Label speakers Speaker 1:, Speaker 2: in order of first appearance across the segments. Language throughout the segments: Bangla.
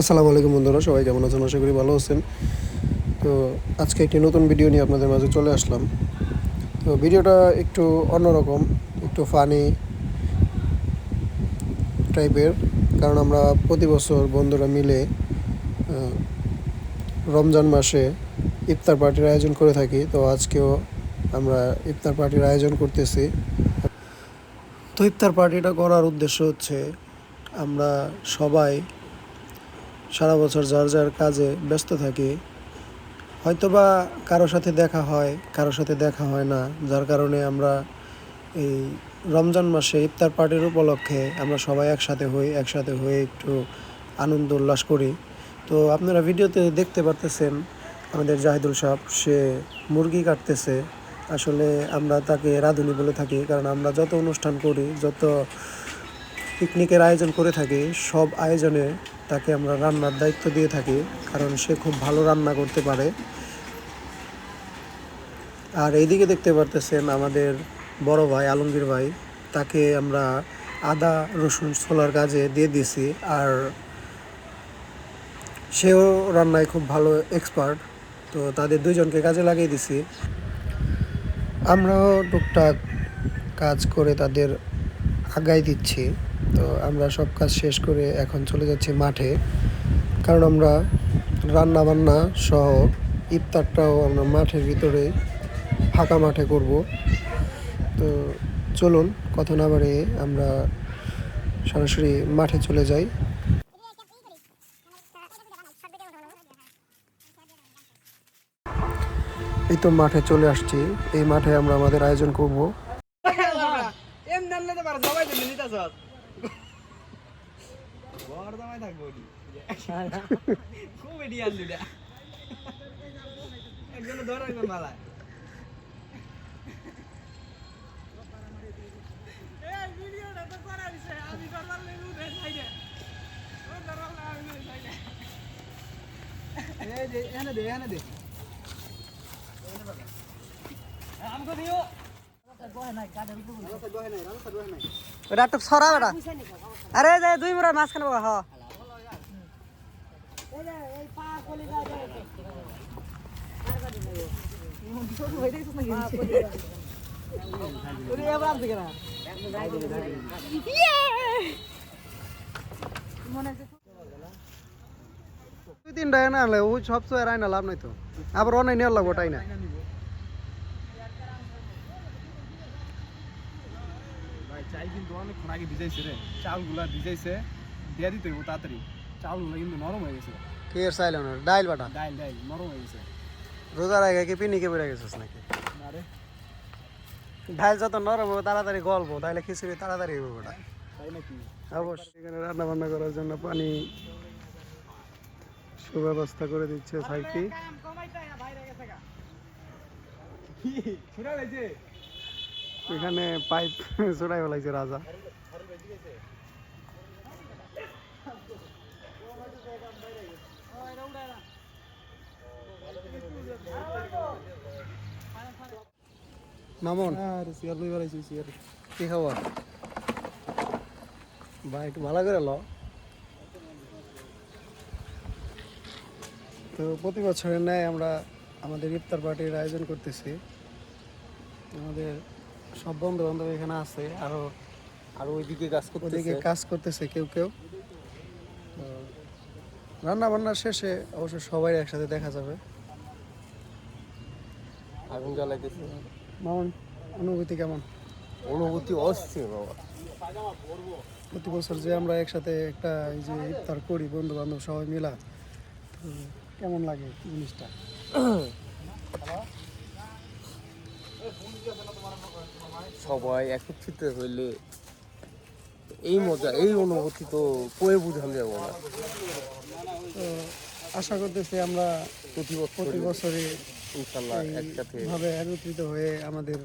Speaker 1: আসসালামু আলাইকুম বন্ধুরা, সবাই কেমন আছেন? আশা করি ভালো আছেন। তো আজকে একটি নতুন ভিডিও নিয়ে আপনাদের মাঝে চলে আসলাম। তো ভিডিওটা একটু অন্যরকম, একটু ফানি টাইপের কারণ আমরা প্রতি বছর বন্ধুরা মিলে রমজান মাসে ইফতার পার্টির আয়োজন করে থাকি। তো আজকেও আমরা ইফতার পার্টির আয়োজন করতেছি। তো ইফতার পার্টিটা করার উদ্দেশ্য হচ্ছে আমরা সবাই সারা বছর যার যার কাজে ব্যস্ত থাকি, হয়তোবা কারোর সাথে দেখা হয় কারোর সাথে দেখা হয় না, যার কারণে আমরা এই রমজান মাসে ইফতার পার্টির উপলক্ষে আমরা সবাই একসাথে হই, একসাথে হয়ে একটু আনন্দ উল্লাস করি। তো আপনারা ভিডিওতে দেখতে পারতেছেন, আমাদের জাহিদুল সাহেব, সে মুরগি কাটতেছে। আসলে আমরা তাকে রাঁধুনি বলে থাকি, কারণ আমরা যত অনুষ্ঠান করি, যত পিকনিকের আয়োজন করে থাকি, সব আয়োজনে তাকে আমরা রান্নার দায়িত্ব দিয়ে থাকি, কারণ সে খুব ভালো রান্না করতে পারে। আর এইদিকে দেখতে পারতেছেন আমাদের বড় ভাই, আলমগীর ভাই, তাকে আমরা আদা, রসুন, ছোলার কাজে দিয়ে দিয়েছি আর সেও রান্নায় খুব ভালো এক্সপার্ট তো তাদের দুইজনকে কাজে লাগিয়ে দিছি। আমরাও টুকটাক কাজ করে তাদের আগাই দিচ্ছি। তো আমরা সব কাজ শেষ করে এখন চলে যাচ্ছি মাঠে। কারণ আমরা রান্না বান্না সহ ইফতারটাও আমরা মাঠের ভিতরে ফাঁকা মাঠে করব। তো চলুন, কথা না বাড়িয়ে আমরা সরাসরি মাঠে চলে যাই। এই তো মাঠে চলে আসছি। এই মাঠে আমরা আমাদের আয়োজন করব।
Speaker 2: এম নানলে তো পারে সবাই দিন নিতে সব বড় দামাই থাকব ওটি খুব এডি আনলু এটা একজন ধরে একজন মালায় এই যে এনে দে এনে দে। আমাকে দিও।
Speaker 3: ওটা একটু সরা ওটা। আরে যে দুই মুড়ার মাঝখানে বাবা হ
Speaker 1: দুই তিনটা এনে আনলে ওই সব তো এরাই না লাভ নাই তো। আবার অনেক নেওয়ার লাগবো তাই না
Speaker 2: ভাই চাল কিন্তু অনেকক্ষণ আগে ভিজাইছে রে। চাউলগুলা ভিজাইছে দিয়ে দিতে হইব তাড়াতাড়ি। চাউলগুলো কিন্তু নরম হয়ে গেছে।
Speaker 1: কি এর চাইল না? ডাইল বাটা?
Speaker 2: ডাইল ডাইল নরম হয়ে গেছে।
Speaker 1: রোজার আগে কি পিনিকে বেড়ে গেছিস নাকি?
Speaker 2: আরে
Speaker 1: ডাইল যত নরম হবে তাড়াতাড়ি গল্প তাইলে খিচুড়ি তাড়াতাড়ি হবে ওটা
Speaker 2: তাই নাকি?
Speaker 1: অবশ্যই। এখানে রান্না বান্না করার জন্য পানি সুব্যবস্থা করে দিচ্ছে সাইকি।
Speaker 2: ছুড়া গেছে
Speaker 1: এখানে পাইপ চড়াই ফেলাইছে রাজা। মামন
Speaker 2: আর সিয়ার লই বেলাইছে সিয়ার।
Speaker 1: কি খবর? ভাই একটু ভালো করে ল। তো প্রতি বছরের ন্যায় আমরা আমাদের ইফতার পার্টির আয়োজন করতেছি। আমাদের সব বন্ধু বান্ধব এখানে আছে আরও
Speaker 2: আর ওইদিকে কাজ
Speaker 1: ওদিকে কাজ করতেছে কেউ কেউ। রান্না বান্না শেষে অবশ্য সবাই একসাথে দেখা যাবে।
Speaker 2: আগুন জ্বালাইতেছে।
Speaker 1: মামন অনুভূতি কেমন?
Speaker 2: অনুভূতি অস্থির বাবা।
Speaker 1: প্রতি বছর যে আমরা একসাথে একটা এই যে ইফতার করি বন্ধু বান্ধব সবাই মিলা কেমন লাগে জিনিসটা?
Speaker 2: সবাই একত্রিত হইলে এই মজা এই অনুভূতি তো কয়ে বুঝানো যাব না।
Speaker 1: আশা করতেছি আমরা
Speaker 2: প্রতি
Speaker 1: প্রতি বছরই
Speaker 2: ইনশাল্লাহ একসাথে
Speaker 1: ভাবে একত্রিত হয়ে আমাদের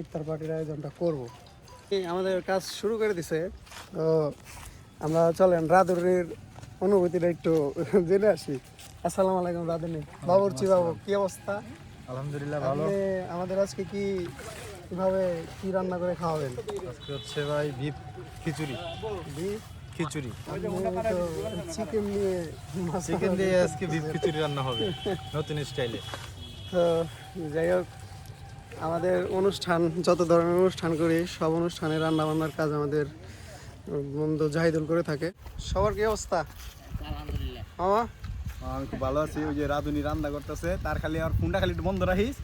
Speaker 1: ইফতার পার্টির আয়োজনটা করব। আমাদের কাজ শুরু করে দিছে। তো আমরা চলেন রাধুরির অনুভূতিটা একটু জেনে আসি। আসসালামু আলাইকুম রাধুনি। বাবুরচি বাবু কি অবস্থা?
Speaker 2: আলহামদুলিল্লাহ
Speaker 1: ভালো। আমাদের আজকে কি কীভাবে কি রান্না করে খাওয়াবেন?
Speaker 2: আজকে হচ্ছে ভাই বিফ খিচুড়ি।
Speaker 1: বিফ
Speaker 4: খিচুড়ি।
Speaker 1: চিকেন নিয়ে
Speaker 4: চিকেন দিয়ে আজকে বিফ খিচুড়ি রান্না হবে নতুন স্টাইলে
Speaker 1: তো যাই হোক আমাদের অনুষ্ঠান যত ধরনের অনুষ্ঠান করি সব অনুষ্ঠানে রান্না বান্নার কাজ আমাদের বন্ধু জাহিদুল করে থাকে। সবার কি অবস্থা? মামা?
Speaker 4: আমি খুব ভালো আছি। ওই যে রাধুনি রান্না করতেছে তার খালি আর ফোনটা খালি একটু বন্ধ রাখিস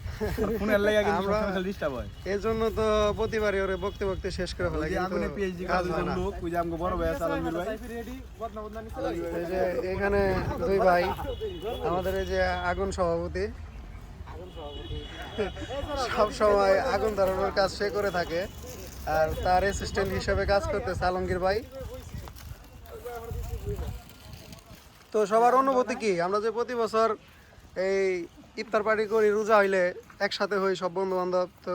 Speaker 4: ফোনের লেগে কিন্তু
Speaker 1: আমরা-
Speaker 4: খালি ডিস্টার্ব হয়।
Speaker 1: এই জন্য তো প্রতিবারই ওরে বকতে বকতে শেষ করে ফেলা কিন্তু
Speaker 4: আগুনে পিএইচডি
Speaker 1: কাজ হয় না।
Speaker 4: ওই যে আমাকে বড় ভাই আছে আলমগীর ভাই।
Speaker 1: এই যে এখানে দুই ভাই আমাদের এই যে আগুন সভাপতি। সব সময় আগুন ধরানোর কাজ সে করে থাকে আর তার অ্যাসিস্ট্যান্ট হিসেবে কাজ করতেছে আলমগীর ভাই। তো সবার অনুভূতি কি? আমরা যে প্রতি বছর এই ইফতার পার্টি করি, রোজা হইলে একসাথে হই সব বন্ধু বান্ধব তো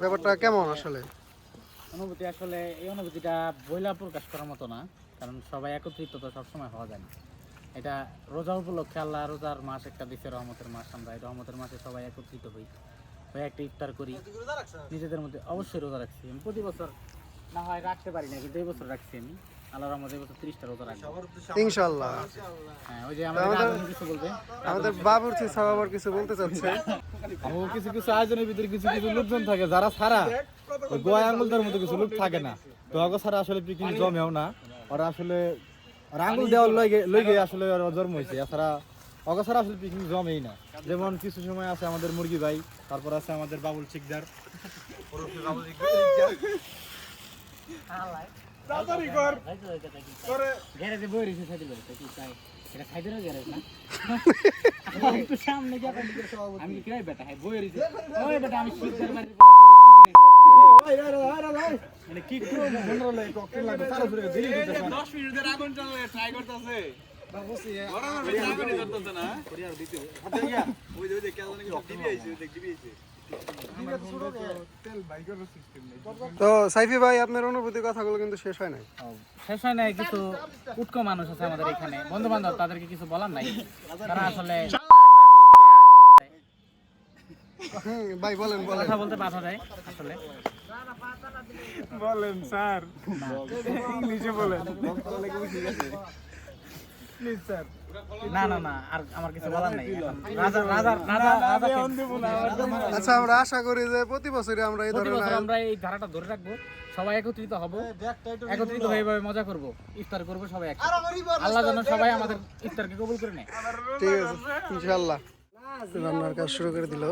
Speaker 1: ব্যাপারটা কেমন আসলে?
Speaker 5: অনুভূতি আসলে এই অনুভূতিটা বইলা প্রকাশ করার মতো না, কারণ সবাই একত্রিত তো সবসময় হওয়া যায় না। এটা রোজা উপলক্ষে আল্লাহ রোজার মাস একটা দিচ্ছে রহমতের মাস আমরা এই রহমতের মাসে সবাই একত্রিত হই। হয়ে একটা ইফতার করি। নিজেদের মধ্যে অবশ্যই রোজা রাখছি আমি। প্রতি বছর না হয় রাখতে পারি না, কিন্তু এই বছর রাখছি আমি।
Speaker 1: ইনশাল্লাহ
Speaker 5: হ্যাঁ আমাদের কিছু
Speaker 1: কিছু বলতে চাচ্ছে।
Speaker 4: কিছু কিছু আয়োজনের ভিতরে কিছু কিছু লোকজন থাকে যারা ছাড়া গোয়া আঙ্গুলদার মতো কিছু লোক থাকে না। তো ছাড়া আসলে পিকনিক জমেও না। ওরা আসলে ওরা আঙ্গুল দেওয়ার লইগে লইগে আসলে ওরা জন্ম হয়েছে এছাড়া আসলে পিকনিক জমেই না। যেমন কিছু সময় আছে আমাদের মুরগি ভাই তারপর আছে আমাদের বাবুল চিকদার
Speaker 5: গ্যারেজে বই রয়েছে সাইকেল বাড়িতে কি? চাই এটা খাইদেরও গ্যারেজ না? একটু সামনে গিয়ে আমি কি কিরাই বেটা হ্যাঁ বই রয়েছে ওই বেটা আমি শিখদার বাড়ির বলা করে চুদি
Speaker 4: মানে কি করব? মনে হলো ককটেল লাগবে তারা ফিরে ধীরে ধীরে
Speaker 1: তো সাইফি ভাই আপনার অনুভূতি কথাগুলো কিন্তু শেষ হয় নাই।
Speaker 5: শেষ হয় নাই কিছু উৎক মানুষ আছে আমাদের এখানে। বন্ধু বান্ধব তাদেরকে কিছু বলার নাই। তারা আসলে
Speaker 1: হুম, ভাই বলেন বলেন।
Speaker 5: কথা বলতে বাধা দেয় আসলে।
Speaker 4: বলেন স্যার। ইংলিশে বলেন। Please sir.
Speaker 5: না না না আর আমার কিছু বলার নাই রাজা রাজা রাজা
Speaker 1: আচ্ছা আমরা আশা করি যে প্রতি বছরই আমরা এই ধরনের
Speaker 5: আমরা এই ধারাটা ধরে রাখব। সবাই একত্রিত হব। একত্রিত হয়ে এভাবে মজা করব। ইফতার করব সবাই একসাথে। আল্লাহ যেন সবাই আমাদের ইফতারকে কবুল করে নেয়।
Speaker 1: ঠিক আছে ইনশাআল্লাহ। রান্নার কাজ শুরু করে দিল।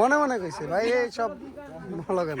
Speaker 1: মনে মনে কইছে ভাই এই সব ভালো কেন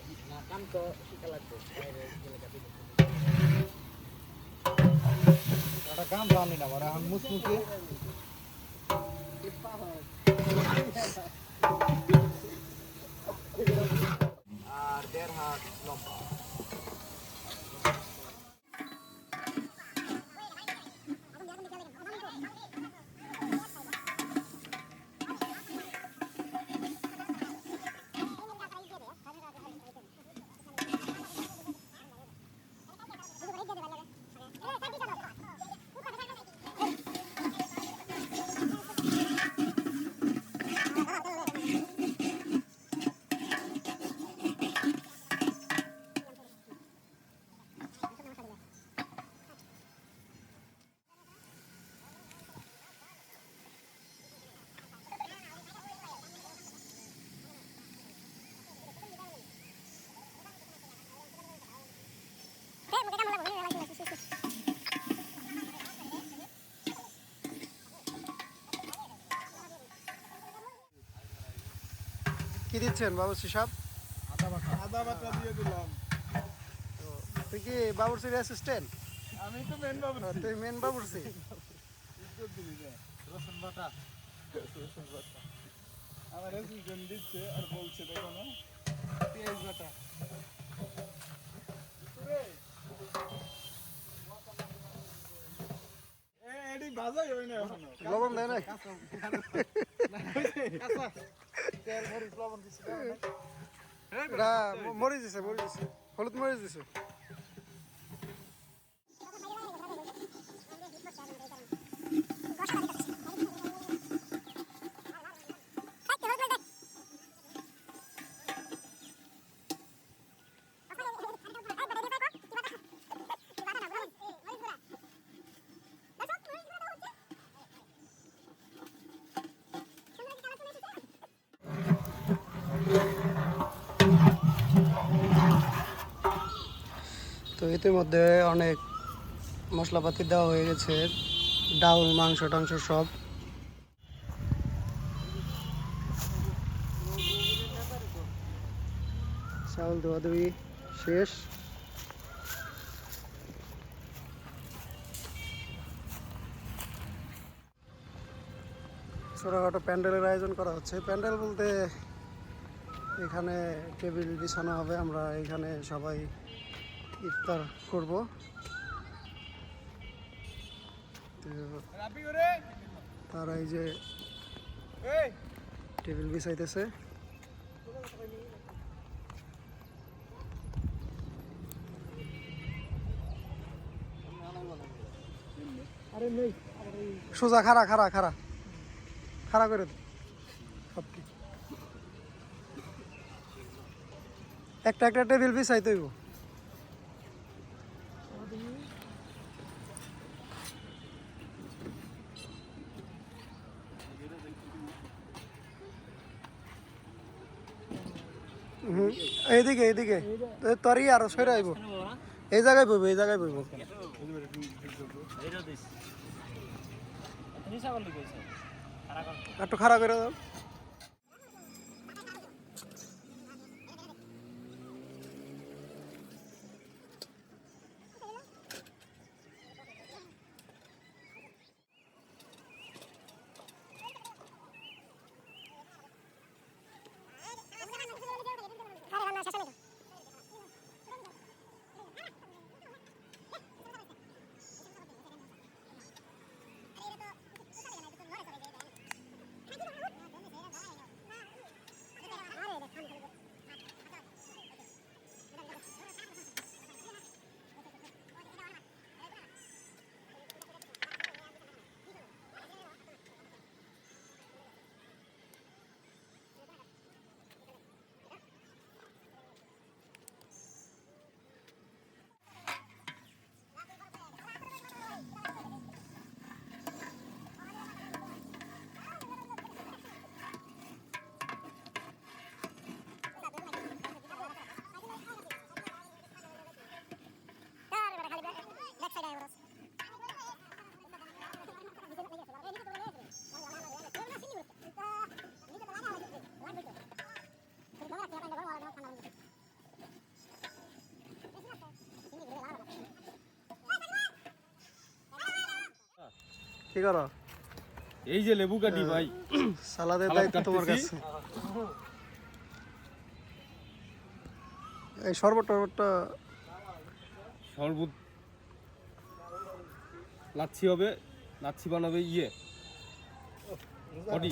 Speaker 4: জানি না মানে এখন মুসমুসে আর দেড় হাত লম্বা।
Speaker 1: কি দিচ্ছেন বাবুর্চি সাহেব
Speaker 4: আদা বাটা। দিয়ে দিলাম।
Speaker 1: তুই কি অ্যাসিস্ট্যান্ট
Speaker 4: আমি তো মেন বাবু
Speaker 1: তুই মেন বাবুর্চি?
Speaker 5: রসুন বাটা।
Speaker 4: আমার অ্যাসিস্ট্যান্ট দিচ্ছে আর বলছে দেখো না। পেঁয়াজ বাটা। না
Speaker 1: লবণ দেয় নাই?
Speaker 4: তেল মরিচ লবণ দিছে
Speaker 1: এটা মরিচ দিছে মরিচ দিছে। হলুদ মরিচ দিছে তো ইতিমধ্যে অনেক মশলাপাতি দেওয়া হয়ে গেছে। ডাউল, মাংস, টাংস সব। চাউল ধোয়া ধুই শেষ। ছোটোখাটো প্যান্ডেলের আয়োজন করা হচ্ছে। প্যান্ডেল বলতে এখানে টেবিল বিছানো হবে। আমরা এখানে সবাই ইফতার করব। তারা এই যে টেবিল বিছাইতেছে। সোজা খারা খারা খারা খারা করে একটা একটা টেবিল বিছাই তৈব এইদিকে এইদিকে। তরি আর আরও সরে আইব। এই জায়গায় বইব এই জায়গায় বইব। একটু খারাপ করে দাও। কি করো?
Speaker 2: এই যে লেবু কাটি ভাই।
Speaker 1: সালাদের দায়িত্ব তোমার কাছে। এই শরবত টরবতটা
Speaker 2: শরবত লাচ্ছি হবে লাচ্ছি বানাবে ইয়ে। বডি।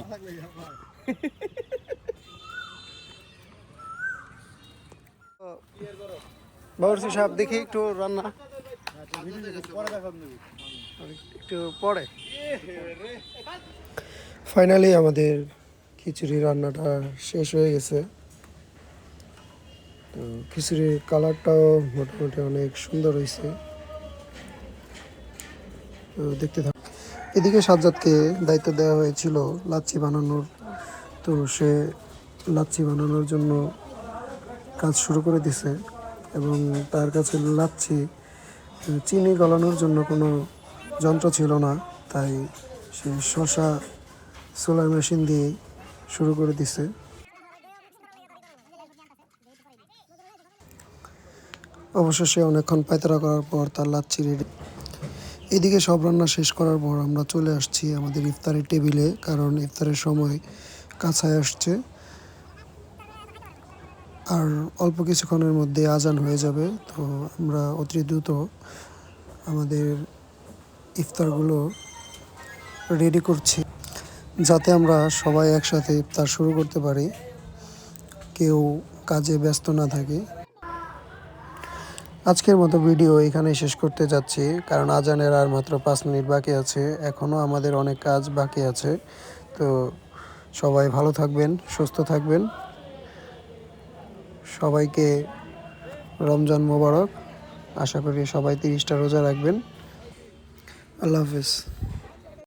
Speaker 1: বাবুর্চি সাহেব দেখি একটু রান্না।
Speaker 4: পরে দেখান
Speaker 1: ফাইনালি আমাদের খিচুড়ি রান্নাটা শেষ হয়ে গেছে। তো খিচুড়ির কালারটাও মোটামুটি অনেক সুন্দর হয়েছে। তো দেখতে থাক এদিকে সাজ্জাদকে দায়িত্ব দেওয়া হয়েছিল লাচ্ছি বানানোর। তো সে লাচ্ছি বানানোর জন্য কাজ শুরু করে দিছে এবং তার কাছে লাচ্ছি, চিনি গলানোর জন্য কোনো যন্ত্র ছিল না, তাই সে শশা সোলার মেশিন দিয়ে শুরু করে দিছে। অবশেষে অনেকক্ষণ পায়তারা করার পর তার লাচ্ছি রেডি। এদিকে সব রান্না শেষ করার পর আমরা চলে আসছি আমাদের ইফতারের টেবিলে, কারণ ইফতারের সময় কাছায় আসছে। আর অল্প কিছুক্ষণের মধ্যে আজান হয়ে যাবে, তো আমরা অতি দ্রুত আমাদের ইফতারগুলো রেডি করছি, যাতে আমরা সবাই একসাথে ইফতার শুরু করতে পারি, কেউ কাজে ব্যস্ত না থাকে। আজকের মতো ভিডিও এখানে শেষ করতে যাচ্ছি, কারণ আজানের আর মাত্র পাঁচ মিনিট বাকি আছে, এখনও আমাদের অনেক কাজ বাকি আছে। তো সবাই ভালো থাকবেন, সুস্থ থাকবেন। সবাইকে রমজান মোবারক, আশা করি সবাই তিরিশটা রোজা রাখবেন। আল্লাহ হাফিজ